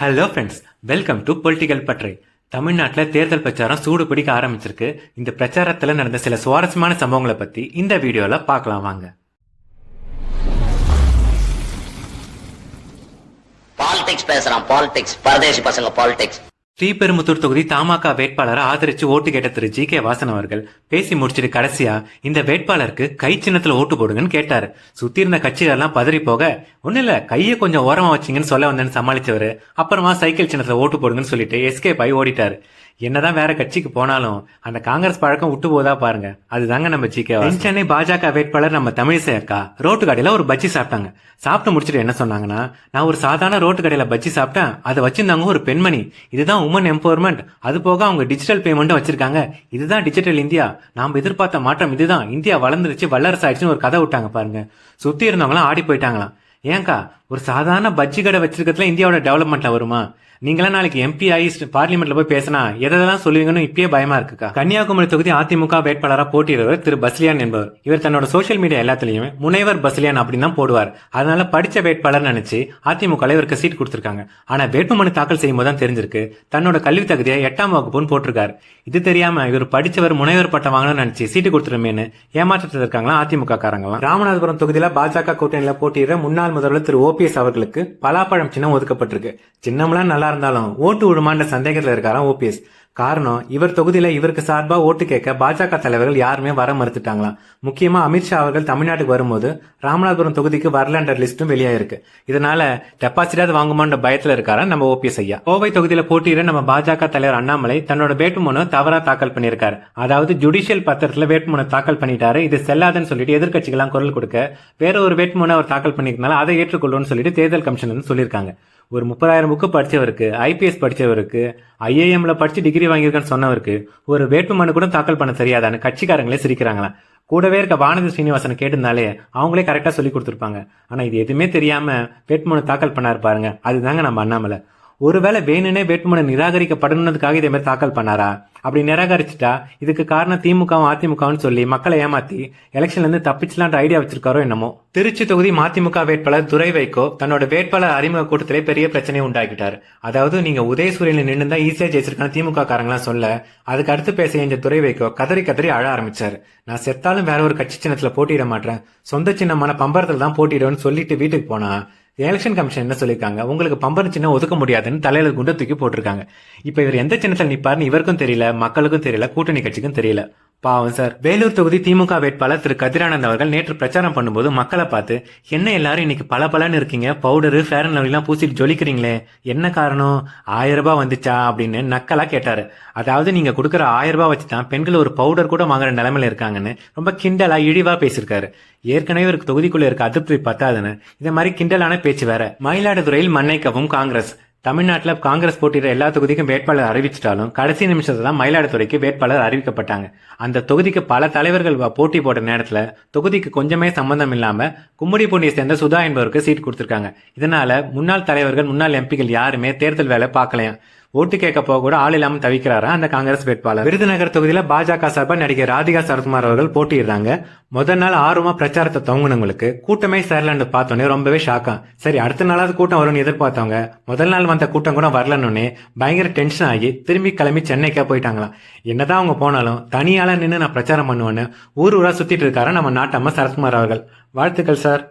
Hello friends welcome to political பற்றை தமிழ்நாட்டில் தேர்தல் பிரச்சாரம் சூடு பிடிக்க ஆரம்பிச்சிருக்கு. இந்த பிரச்சாரத்தில் நடந்த சில சுவாரஸ்யமான சம்பவங்களை பற்றி இந்த வீடியோவில் பார்க்கலாம் வாங்க. பாலிடிக்ஸ் பேசுறான் பாலிடிக்ஸ் பரதேசி பசங்க பாலிடிக்ஸ் ஸ்ரீபெரும்புத்தூர் தொகுதி தமாக வேட்பாளரை ஆதரிச்சு ஓட்டு கேட்ட திரு ஜி கே வாசன் அவர்கள் பேசி முடிச்சிட்டு கடைசியா இந்த வேட்பாளருக்கு கை சின்னத்துல ஓட்டு போடுங்கன்னு கேட்டாரு. சுத்தி இருந்த கட்சிகள்லாம் பதறி போக ஒண்ணு இல்ல கையை கொஞ்சம் ஓரமா வச்சீங்கன்னு சொல்ல வந்தேன்னு சமாளிச்சவரு அப்புறமா சைக்கிள் சின்னத்துல ஓட்டு போடுங்கன்னு சொல்லிட்டு எஸ்கேப் ஆகி ஓடிட்டாரு. என்னதான் வேற கட்சிக்கு போனாலும் அந்த காங்கிரஸ் பழக்கம் விட்டு போதா பாருங்க. அதுதாங்க நம்ம ஜி சென்னை பாஜக வேட்பாளர் நம்ம தமிழிசை அக்கா ரோட்டு கடையில ஒரு பஜ்ஜி சாப்பிட்டாங்க. சாப்பிட்டு முடிச்சுட்டு என்ன சொன்னாங்கன்னா நான் ஒரு சாதாரண ரோட்டு கடையில பஜ்ஜி சாப்பிட்டேன் அதை வச்சிருந்தாங்க ஒரு பெண்மணி. இதுதான் உமன் எம்பவர்மெண்ட் அது போக அவங்க டிஜிட்டல் பேமெண்ட்டும் வச்சிருக்காங்க. இதுதான் டிஜிட்டல் இந்தியா. நாம எதிர்பார்த்த மாற்றம் இதுதான். இந்தியா வளர்ந்துருச்சு வல்லரசு ஆயிடுச்சுன்னு ஒரு கதை விட்டாங்க பாருங்க. சுத்தி இருந்தவங்களாம் ஆடி போயிட்டாங்களாம். ஏங்கா ஒரு சாதாரண பஜ்ஜி கடை வச்சிருக்கிறதுல இந்தியாவோட டெவலப்மெண்ட்ல வருமா? நீங்களாம் நாளைக்கு எம்பி ஆகி பார்லிமெண்ட்ல போய் பேசினா எதெல்லாம் சொல்லுவீங்கன்னு இப்பயே பயமா இருக்குக்கா. கன்னியாகுமரி தொகுதி அதிமுக வேட்பாளராக போட்டியிடுவர் திரு பஸ்லியான் என்பவர். இவர் தன்னோட சோஷியல் மீடியா எல்லாத்துலயுமே முனைவர் பஸ்லியான் அப்படின்னு தான் போடுவார். அதனால படிச்ச வேட்பாளர் நினைச்சு அதிமுக இவருக்கு சீட் கொடுத்திருக்காங்க. ஆனா வேட்புமனு தாக்கல் செய்யும் போது தான் தெரிஞ்சிருக்கு. தன்னோட கல்வி தகுதியை எட்டாம் வகுப்புன்னு போட்டிருக்காரு. இது தெரியாம இவர் படிச்சவர் முனைவர் பட்டம் வாங்கணும்னு நினைச்சு சீட்டு கொடுத்துருமேன்னு ஏமாற்றத்தில் இருக்காங்களா அதிமுக காரங்களாம் ராமநாதபுரம் தொகுதியில பாஜக கூட்டணியில போட்டியிட முன்னாள் முதல்வர் திரு ஓபிஎஸ் அவர்களுக்கு பலாப்பழம் சின்னம் ஒதுக்கப்பட்டிருக்கு. சின்னம்லாம் நல்லா இருந்தாலும் ஓட்டு விழுமான்ற சந்தேகத்துல இருக்காராம் ஓபிஎஸ். காரணம் இவர் தொகுதியில இவருக்கு சார்பா ஓட்டு கேட்க பாஜக தலைவர்கள் யாருமே வர மறுத்துட்டாங்களாம். முக்கியமா அமித்ஷா அவர்கள் தமிழ்நாட்டுக்கு வரும்போது ராமநாதபுரம் தொகுதிக்கு வரலன்ற லிஸ்டும் வெளியாயிருக்கு. இதனால டெபாசிட்டாவது வாங்குமான்ற பயத்துல இருக்காரா நம்ம ஓபிஎஸ் ஐயா. கோவை தொகுதியில போட்டியிட நம்ம பாஜக தலைவர் அண்ணாமலை தன்னோட வேட்புமனு தவறா தாக்கல் பண்ணியிருக்காரு. அதாவது ஜுடிஷியல் பத்திரத்துல வேட்புமனு தாக்கல் பண்ணிட்டாரு. இது செல்லாதுன்னு சொல்லிட்டு எதிர்க்கட்சிகள்லாம் குரல் கொடுக்க வேற ஒரு வேட்புமனு அவர் தாக்கல் பண்ணிருக்கனால அதை ஏற்றுக்கொள்ளும்னு சொல்லிட்டு தேர்தல் கமிஷன் சொல்லியிருக்காங்க. ஒரு முப்பதாயிரம் புக்கு படித்தவருக்கு ஐபிஎஸ் படித்தவருக்கு ஐஏஎம்ல படித்து டிகிரி வாங்கியிருக்கேன்னு சொன்னவருக்கு ஒரு வேட்புமனு கூட தாக்கல் பண்ண தெரியாதான்னு கட்சிக்காரங்களே சிரிக்கிறாங்களாம். கூடவே இருக்க வானதி சீனிவாசன் கேட்டிருந்தாலே அவங்களே கரெக்டாக சொல்லி கொடுத்துருப்பாங்க. ஆனால் இது எதுவுமே தெரியாமல் வேட்புமனு தாக்கல் பண்ணார் பாருங்க. அதுதாங்க நம்ம அண்ணாமலை. ஒருவேளை வேணுனே வேட்புமனு நிராகரிக்கப்படணுன்றதுக்காக இதே மாதிரி தாக்கல் பண்ணாரா? அப்படி நிராகரிச்சுட்டா இதுக்கு காரணம் திமுகவும் அதிமுகன்னு சொல்லி மக்களை ஏமாத்தி எலெக்ஷன்ல இருந்து தப்பிச்சலான்ற ஐடியா வச்சிருக்காரோ என்னமோ? திருச்சி தொகுதி மதிமுக வேட்பாளர் துரை வைகோ தன்னோட வேட்பாளர் அறிமுக கூட்டத்திலே பெரிய பிரச்சனையை உண்டாக்கிட்டார். அதாவது நீங்க உதயசூரியன் நின்று தான் ஈஸியா ஜெயிச்சிருக்கான திமுக காரங்களாம் சொல்ல அதுக்கு அடுத்து பேச இந்த துரை வைகோ கதறி கதறி அழ ஆரம்பிச்சார். நான் செத்தாலும் வேற ஒரு கட்சி சின்னத்துல போட்டியிட மாட்டேன். சொந்த சின்னமான பம்பரத்துல தான் போட்டியிடுவேன்னு சொல்லிட்டு வீட்டுக்கு போனா எலெக்ஷன் கமிஷன் என்ன சொல்லியிருக்காங்க? உங்களுக்கு பம்பர் சின்னம் ஒதுக்க முடியாதுன்னு தலையில குண்டை தூக்கி போட்டிருக்காங்க. இப்போ இவர் எந்த சின்னத்தில் நிப்பாருன்னு இவருக்கும் தெரியல மக்களுக்கும் தெரியல கூட்டணி கட்சிக்கும் தெரியல. பாவம் சார். வேலூர் தொகுதி திமுக வேட்பாளர் திரு கதிரானந்த் அவர்கள் நேற்று பிரச்சாரம் பண்ணும்போது மக்களை பார்த்து என்ன எல்லாரும் இன்னைக்கு பல பலன்னு இருக்கீங்க பவுடரு ஃபேர் அண்ட் லவ்லிலாம் பூசிட்டு ஜொலிக்கிறீங்களே. என்ன காரணம்? ஆயிரம் ரூபாய் வந்துச்சா? அப்படின்னு நக்கலா கேட்டாரு. அதாவது நீங்க கொடுக்குற ஆயிரம் ரூபாய் வச்சு தான் பெண்கள் ஒரு பவுடர் கூட வாங்குற நிலைமையில இருக்காங்கன்னு ரொம்ப கிண்டலா இழிவா பேசியிருக்காரு. ஏற்கனவே இவருக்கு தொகுதிக்குள்ள இருக்க அதிருப்தி பத்தாதுன்னு. இதே மாதிரி கிண்டலான பேச்சு வேற. மயிலாடுதுறையில் மன்னைக்கவும் காங்கிரஸ். தமிழ்நாட்டில் காங்கிரஸ் போட்டியிட எல்லா தொகுதிக்கும் வேட்பாளர் அறிவிச்சிட்டாலும் கடைசி நிமிஷத்துல தான் மயிலாடுதுறைக்கு வேட்பாளர் அறிவிக்கப்பட்டாங்க. அந்த தொகுதிக்கு பல தலைவர்கள் போட்டி போட்ட நேரத்தில் தொகுதிக்கு கொஞ்சமே சம்பந்தம் இல்லாமல் கும்மிடிப்பூண்டியை சேர்ந்த சுதா என்பவருக்கு சீட் கொடுத்துருக்காங்க. இதனால முன்னாள் தலைவர்கள் முன்னாள் எம்பிக்கள் யாருமே தேர்தல் வேலை பார்க்கலையாம். ஓட்டு கேட்க போக கூட ஆள் இல்லாமல் தவிக்கிறாரா? அந்த காங்கிரஸ் வேட்பாளர். விருதுநகர் தொகுதியில் பாஜக சார்பாக நடிகை ராதிகா சரத்குமார் அவர்கள் போட்டியிடுறாங்க. முதல் நாள் ஆர்வமா பிரச்சாரத்தை தொங்குனவங்களுக்கு கூட்டமே சேரலன்னு பார்த்தோன்னே ரொம்பவே ஷாக்கா சரி அடுத்த நாளாவது கூட்டம் வரும்னு எதிர்பார்த்தவங்க முதல் நாள் வந்த கூட்டம் கூட வரலன்னு பயங்கர டென்ஷன் ஆகி திரும்பி கிளம்பி சென்னைக்கே போயிட்டாங்களாம். என்னதான் அவங்க போனாலும் தனியால நின்று நான் பிரச்சாரம் பண்ணுவேன்னு ஊர் ஊரா சுத்திட்டு இருக்காரு நம்ம நாட்டம்மா சரத்குமார் அவர்கள். வாழ்த்துக்கள் சார்.